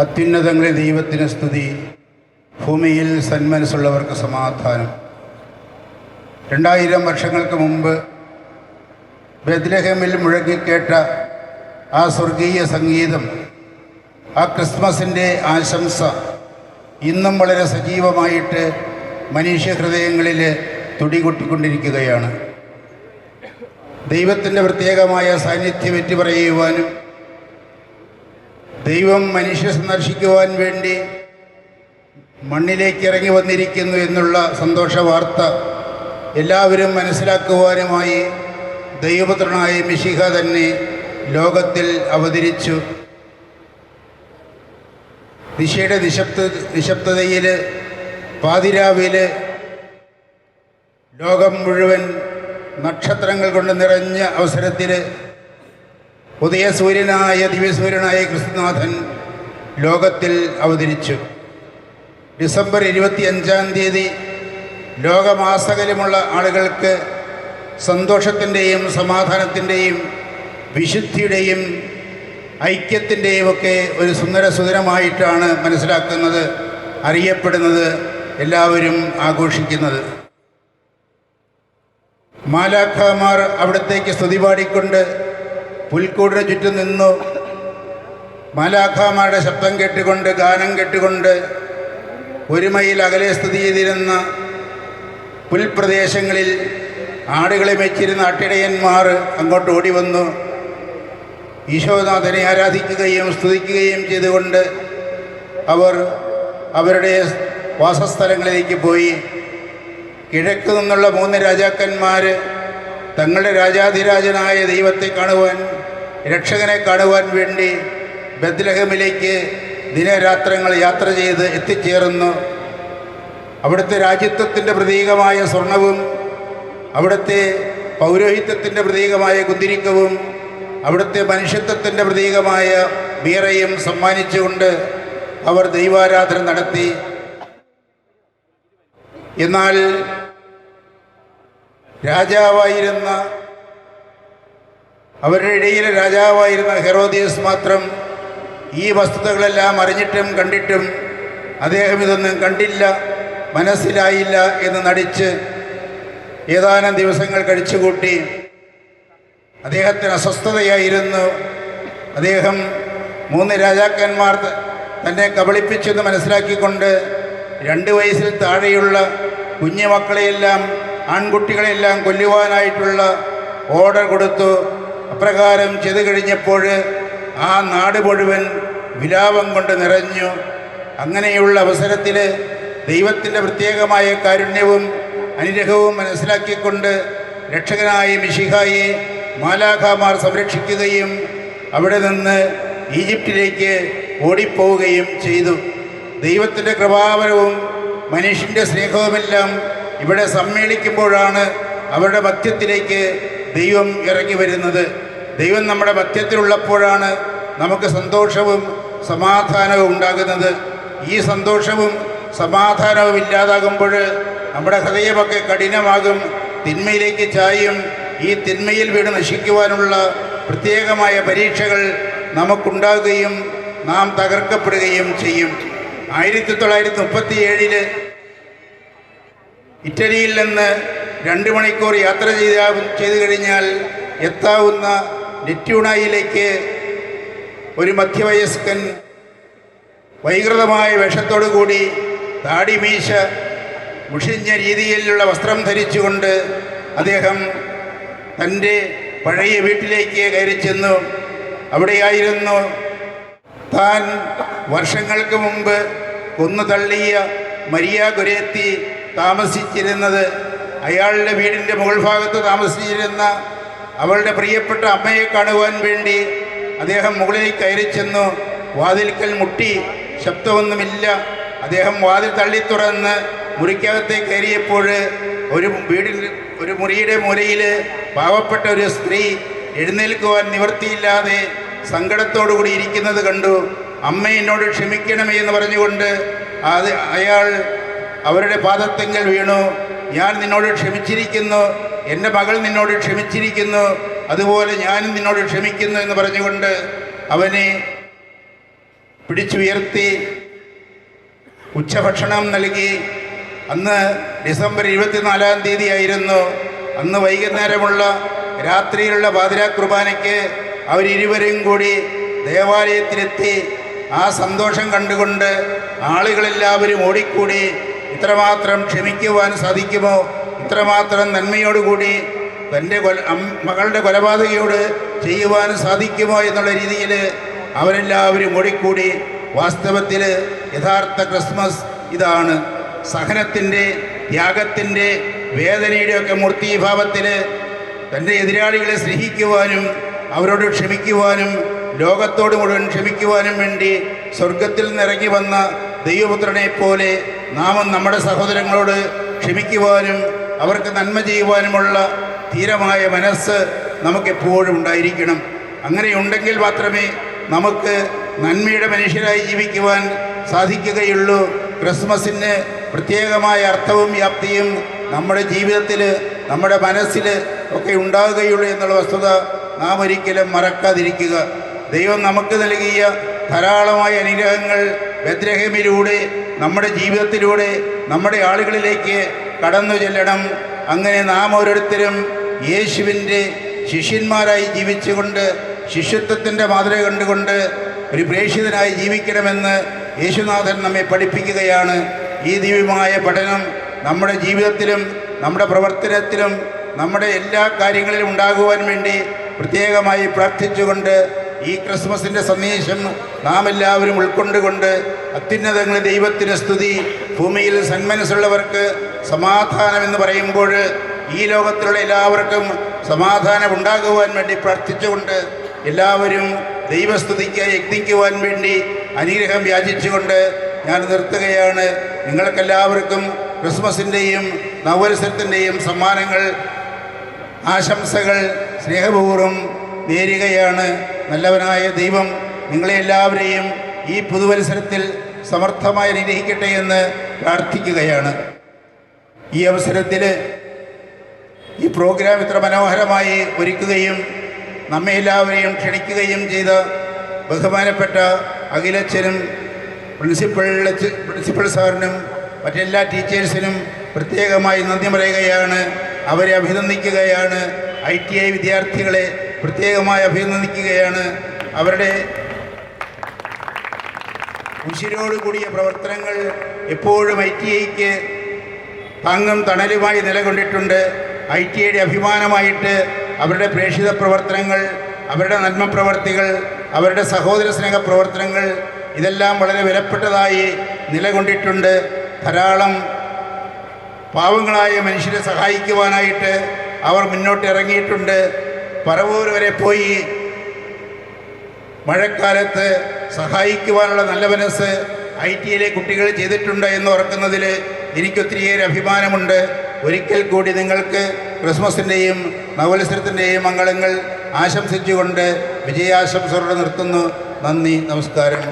അത്യുന്നതങ്ങളിൽ ദൈവത്തിന് സ്തുതി. ഭൂമിയിൽ സന്മനസ്സുള്ളവർക്ക് സമാധാനം. രണ്ടായിരം വർഷങ്ങൾക്ക് മുമ്പ് ബദ്ലഹമിൽ മുഴങ്ങിക്കേട്ട ആ സ്വർഗീയ സംഗീതം ആ ക്രിസ്മസിന്റെ ആശംസ ഇന്നും വളരെ സജീവമായിട്ട് മനുഷ്യ ഹൃദയങ്ങളിൽ തുടികൊട്ടിക്കൊണ്ടിരിക്കുകയാണ്. ദൈവത്തിന്റെ പ്രത്യേകമായ സാന്നിധ്യം ഏറ്റുപറയുവാനും ദൈവം മനുഷ്യ സന്ദർശിക്കുവാൻ വേണ്ടി മണ്ണിലേക്ക് ഇറങ്ങി വന്നിരിക്കുന്നു എന്നുള്ള സന്തോഷ വാർത്ത എല്ലാവരും മനസ്സിലാക്കുവാനുമായി ദൈവപുത്രനായ മിശിഹ തന്നെ ലോകത്തിൽ അവതരിച്ചു. ദിശയുടെ നിശബ്ദ നിശബ്ദതയിൽ പാതിരാവിൽ ലോകം മുഴുവൻ നക്ഷത്രങ്ങൾ കൊണ്ട് നിറഞ്ഞ അവസരത്തിൽ ഉദയസൂര്യനായ ദിവ്യസൂര്യനായ കൃഷ്ണനാഥൻ ലോകത്തിൽ അവതരിച്ചു. ഡിസംബർ ഇരുപത്തി അഞ്ചാം തീയതി ലോകമാസകലമുള്ള ആളുകൾക്ക് സന്തോഷത്തിന്റെയും സമാധാനത്തിന്റെയും വിശുദ്ധിയുടെയും ഐക്യത്തിന്റെയും ഒക്കെ ഒരു സുന്ദര സുന്ദരമായിട്ടാണ് മനസ്സിലാക്കുന്നത് അറിയപ്പെടുന്നത് എല്ലാവരും ആഘോഷിക്കുന്നത്. മാലാഖമാർ അവിടത്തേക്ക് സ്തുതി പാടിക്കൊണ്ട് പുൽക്കൂടിന് ചുറ്റും നിന്നു. മാലാഖാമാരുടെ ശബ്ദം കേട്ടുകൊണ്ട് ഗാനം കേട്ടുകൊണ്ട് ഒരു മൈൽ അകലെ സ്ഥിതി ചെയ്തിരുന്ന പുൽപ്രദേശങ്ങളിൽ ആടുകളെ മെച്ചിരുന്ന അട്ടിടയന്മാർ അങ്ങോട്ട് ഓടി വന്നു. ഈശോനാഥനെ ആരാധിക്കുകയും സ്തുതിക്കുകയും ചെയ്തുകൊണ്ട് അവർ അവരുടെ വാസസ്ഥലങ്ങളിലേക്ക് പോയി. കിഴക്ക് നിന്നുള്ള മൂന്ന് രാജാക്കന്മാർ തങ്ങളുടെ രാജാധിരാജനായ ദൈവത്തെ കാണുവാൻ രക്ഷകനെ കാണുവാൻ വേണ്ടി ബദ്ലഹമിലേക്ക് ദിനരാത്രങ്ങൾ യാത്ര ചെയ്ത് എത്തിച്ചേർന്നു. അവിടുത്തെ രാജ്യത്വത്തിന്റെ പ്രതീകമായ സ്വർണവും അവിടുത്തെ പൗരോഹിത്യത്തിന്റെ പ്രതീകമായ കുന്തിരിക്കവും അവിടുത്തെ മനുഷ്യത്വത്തിന്റെ പ്രതീകമായ ബീറയും സമ്മാനിച്ചുകൊണ്ട് അവർ ദൈവാരാധന നടത്തി. എന്നാൽ രാജാവായിരുന്ന അവരുടെ ഇടയിൽ രാജാവായിരുന്ന ഹെറോദിയസ് മാത്രം ഈ വസ്തുതകളെല്ലാം അറിഞ്ഞിട്ടും കണ്ടിട്ടും അദ്ദേഹം ഇതൊന്നും കണ്ടില്ല മനസ്സിലായില്ല എന്ന് നടിച്ച് ഏതാനും ദിവസങ്ങൾ കഴിച്ചുകൂട്ടി അദ്ദേഹത്തിന് അസ്വസ്ഥതയായിരുന്നു. അദ്ദേഹം മൂന്ന് രാജാക്കന്മാർ തന്നെ കബളിപ്പിച്ചെന്ന് മനസ്സിലാക്കിക്കൊണ്ട് രണ്ട് വയസ്സിൽ താഴെയുള്ള കുഞ്ഞു മക്കളെയെല്ലാം ആൺകുട്ടികളെയെല്ലാം കൊല്ലുവാനായിട്ടുള്ള ഓർഡർ കൊടുത്തു. അപ്രകാരം ചെയ്തു കഴിഞ്ഞപ്പോൾ ആ നാട് മുഴുവൻ വിലാപം കൊണ്ട് നിറഞ്ഞു. അങ്ങനെയുള്ള അവസരത്തിൽ ദൈവത്തിന്റെ പ്രത്യേകമായ കാരുണ്യവും അനുഗ്രഹവും മനസ്സിലാക്കിക്കൊണ്ട് രക്ഷകനായ മിഷിഹായെ മാലാഖാമാർ സംരക്ഷിക്കുകയും അവിടെ നിന്ന് ഈജിപ്തിലേക്ക് ഓടിപ്പോവുകയും ചെയ്തു. ദൈവത്തിന്റെ കൃപാവരവും മനുഷ്യന്റെ സ്നേഹവുമെല്ലാം ഇവിടെ സമ്മേളിക്കുമ്പോഴാണ് അവരുടെ മധ്യത്തിലേക്ക് ദൈവം ഇറങ്ങി വരുന്നത്. ദൈവം നമ്മുടെ മധ്യത്തിലുള്ളപ്പോഴാണ് നമുക്ക് സന്തോഷവും സമാധാനവും ഉണ്ടാകുന്നത്. ഈ സന്തോഷവും സമാധാനവും ഇല്ലാതാകുമ്പോൾ നമ്മുടെ ഹൃദയമൊക്കെ കഠിനമാകും. തിന്മയിലേക്ക് ചായും. ഈ തിന്മയിൽ വീട് നശിക്കുവാനുള്ള പ്രത്യേകമായ പരീക്ഷകൾ നമുക്കുണ്ടാകുകയും നാം തകർക്കപ്പെടുകയും ചെയ്യും. ആയിരത്തി തൊള്ളായിരത്തി മുപ്പത്തി ഏഴിൽ ഇറ്റലിയിൽ നിന്ന് രണ്ട് മണിക്കൂർ യാത്ര ചെയ്ത ചെയ്തു കഴിഞ്ഞാൽ എത്താവുന്ന നെറ്റ്യൂണായിലേക്ക് ഒരു മധ്യവയസ്കൻ വൈകൃതമായ വേഷത്തോടു കൂടി താടിമീശ മുഷിഞ്ഞ രീതിയിലുള്ള വസ്ത്രം ധരിച്ചുകൊണ്ട് അദ്ദേഹം തന്റെ പഴയ വീട്ടിലേക്ക് കയറി ചെന്നു. അവിടെയായിരുന്നു താൻ വർഷങ്ങൾക്ക് മുമ്പ് കൊന്നു തള്ളിയ മരിയ ഗുരേത്തി താമസിച്ചിരുന്നത്. അയാളുടെ വീടിന്റെ മുകൾ ഭാഗത്ത് താമസിച്ചിരുന്ന അവളുടെ പ്രിയപ്പെട്ട അമ്മയെ കാണുവാൻ വേണ്ടി അദ്ദേഹം മുകളിലേക്ക് കയറി ചെന്നു. വാതിൽക്കൽ മുട്ടി. ശബ്ദമൊന്നുമില്ല. അദ്ദേഹം വാതിൽ തള്ളി തുറന്ന് മുറിക്കകത്തെ കയറിയപ്പോൾ ഒരു വീടിൽ ഒരു മുറിയുടെ മൂലയിൽ പാവപ്പെട്ട ഒരു സ്ത്രീ എഴുന്നേൽക്കുവാൻ നിവൃത്തിയില്ലാതെ സങ്കടത്തോടു കൂടി ഇരിക്കുന്നത് കണ്ടു. അമ്മ എന്നോട് ക്ഷമിക്കണമേ എന്ന് പറഞ്ഞുകൊണ്ട് അത് അയാൾ അവരുടെ പാദത്തെങ്കിൽ വീണു. ഞാൻ നിന്നോട് ക്ഷമിച്ചിരിക്കുന്നു. എന്റെ മകൾ നിന്നോട് ക്ഷമിച്ചിരിക്കുന്നു. അതുപോലെ ഞാനും നിന്നോട് ക്ഷമിക്കുന്നു എന്ന് പറഞ്ഞുകൊണ്ട് അവനെ പിടിച്ചുയർത്തി ഉച്ചഭക്ഷണം നൽകി. അന്ന് ഡിസംബർ ഇരുപത്തിനാലാം തീയതി ആയിരുന്നു അന്ന് വൈകുന്നേരമുള്ള രാത്രിയിലുള്ള പാതിരാ കുർബാനയ്ക്ക് അവരിരുവരും കൂടി ദേവാലയത്തിലെത്തി. ആ സന്തോഷം കണ്ടുകൊണ്ട് ആളുകളെല്ലാവരും ഓടിക്കൂടി. ഇത്രമാത്രം ക്ഷമിക്കുവാൻ സാധിക്കുമോ? ഇത്രമാത്രം നന്മയോടുകൂടി തന്റെ കൊല മകളുടെ കൊലപാതകയോട് ചെയ്യുവാൻ സാധിക്കുമോ എന്നുള്ള രീതിയിൽ അവരെല്ലാവരും ഓടിക്കൂടി വാസ്തവത്തിൽ യഥാർത്ഥ ക്രിസ്മസ് ഇതാണ്. സഹനത്തിന്റെ ത്യാഗത്തിന്റെ വേദനയുടെയൊക്കെ മൂർത്തിഭാവത്തിൽ തന്റെ എതിരാളികളെ സ്നേഹിക്കുവാനും അവരോട് ക്ഷമിക്കുവാനും ലോകത്തോട് മുഴുവൻ ക്ഷമിക്കുവാനും വേണ്ടി സ്വർഗത്തിൽ നിന്നിറങ്ങി വന്ന ദൈവപുത്രനെ പോലെ നാമും നമ്മുടെ സഹോദരങ്ങളോട് ക്ഷമിക്കുവാനും അവർക്ക് നന്മ ചെയ്യുവാനുമുള്ള ധീരമായ മനസ്സ് നമുക്കെപ്പോഴും ഉണ്ടായിരിക്കണം. അങ്ങനെയുണ്ടെങ്കിൽ മാത്രമേ നമുക്ക് നന്മയുടെ മനുഷ്യരായി ജീവിക്കുവാൻ സാധിക്കുകയുള്ളൂ. ക്രിസ്മസിന് പ്രത്യേകമായ അർത്ഥവും വ്യാപ്തിയും നമ്മുടെ ജീവിതത്തിൽ നമ്മുടെ മനസ്സിൽ ഒക്കെ ഉണ്ടാകുകയുള്ളൂ എന്നുള്ള വസ്തുത നാം ഒരിക്കലും മറക്കാതിരിക്കുക. ദൈവം നമുക്ക് നൽകിയ ധാരാളമായ അനുഗ്രഹങ്ങൾ ബദ്രഹമിലൂടെ നമ്മുടെ ജീവിതത്തിലൂടെ നമ്മുടെ ആളുകളിലേക്ക് കടന്നു ചെല്ലണം. അങ്ങനെ നാം ഓരോരുത്തരും യേശുവിന്റെ ശിഷ്യന്മാരായി ജീവിച്ചുകൊണ്ട് ശിഷ്യത്വത്തിന്റെ മാതൃക കണ്ടുകൊണ്ട് ഒരു പ്രേക്ഷിതനായി ജീവിക്കണമെന്ന് യേശുനാഥൻ നമ്മെ പഠിപ്പിക്കുകയാണ്. ഈ ദിവ്യമായ പഠനം നമ്മുടെ ജീവിതത്തിലും നമ്മുടെ പ്രവർത്തനത്തിലും നമ്മുടെ എല്ലാ കാര്യങ്ങളിലും ഉണ്ടാകുവാൻ വേണ്ടി പ്രത്യേകമായി പ്രാർത്ഥിച്ചുകൊണ്ട് ഈ ക്രിസ്മസിന്റെ സന്ദേശം നാം എല്ലാവരും ഉൾക്കൊണ്ടുകൊണ്ട് അത്യുന്നതങ്ങളെ ദൈവത്തിന് സ്തുതി. ഭൂമിയിൽ സന്മനസ്സുള്ളവർക്ക് സമാധാനം എന്ന് പറയുമ്പോൾ ഈ ലോകത്തിലുള്ള എല്ലാവർക്കും സമാധാനം ഉണ്ടാകുവാൻ വേണ്ടി പ്രാർത്ഥിച്ചുകൊണ്ട് എല്ലാവരും ദൈവസ്തുതിക്ക് യജ്ഞിക്കുവാൻ വേണ്ടി അനുഗ്രഹം യാചിച്ചുകൊണ്ട് ഞാൻ നിർത്തുകയാണ്. നിങ്ങൾക്കെല്ലാവർക്കും ക്രിസ്മസിന്റെയും നവവത്സരത്തിന്റെയും സമ്മാനങ്ങൾ ആശംസകൾ സ്നേഹപൂർവം നേരുകയാണ്. നല്ലവനായ ദൈവം നിങ്ങളെ എല്ലാവരെയും ഈ പുതുവത്സരത്തിൽ സമർത്ഥമായി അനുഗ്രഹിക്കട്ടെ എന്ന് പ്രാർത്ഥിക്കുകയാണ്. ഈ അവസരത്തിൽ ഈ പ്രോഗ്രാം ഇത്ര മനോഹരമായി ഒരുക്കുകയും നമ്മെ എല്ലാവരെയും ക്ഷണിക്കുകയും ചെയ്ത ബഹുമാനപ്പെട്ട അഖിലച്ചനും പ്രിൻസിപ്പൾ അച്ഛ- പ്രിൻസിപ്പൽ സാറിനും മറ്റെല്ലാ ടീച്ചേഴ്സിനും പ്രത്യേകമായി നന്ദി പറയുകയാണ്. അവരെ അഭിനന്ദിക്കുകയാണ്. ഐ ടി ഐ വിദ്യാർത്ഥികളെ പ്രത്യേകമായി അഭിനന്ദിക്കുകയാണ് അവരുടെ ഉശിരോട് കൂടിയ പ്രവർത്തനങ്ങൾ എപ്പോഴും ഐ ടി ഐക്ക് താങ്ങും തണലുമായി നിലകൊണ്ടിട്ടുണ്ട്. ഐ ടി ഐയുടെ അഭിമാനമായിട്ട് അവരുടെ പ്രേക്ഷിത പ്രവർത്തനങ്ങൾ അവരുടെ നന്മ പ്രവർത്തികൾ അവരുടെ സഹോദര സ്നേഹ പ്രവർത്തനങ്ങൾ ഇതെല്ലാം വളരെ വിലപ്പെട്ടതായി നിലകൊണ്ടിട്ടുണ്ട്. ധാരാളം പാവങ്ങളായ മനുഷ്യരെ സഹായിക്കുവാനായിട്ട് അവർ മുന്നോട്ട് ഇറങ്ങിയിട്ടുണ്ട്. പറവൂർ വരെ പോയി മഴക്കാലത്ത് സഹായിക്കുവാനുള്ള നല്ല മനസ്സ് ഐ ടിയിലെ കുട്ടികൾ ചെയ്തിട്ടുണ്ട് എന്ന് ഓർക്കുന്നതിൽ എനിക്കൊത്തിരിയേറെ അഭിമാനമുണ്ട്. ഒരിക്കൽ കൂടി നിങ്ങൾക്ക് ക്രിസ്മസിന്റെയും നവത്സരത്തിന്റെയും മംഗളങ്ങൾ ആശംസിച്ചുകൊണ്ട് വിജയാശംസകളോടെ നിർത്തുന്നു. നന്ദി നമസ്കാരം.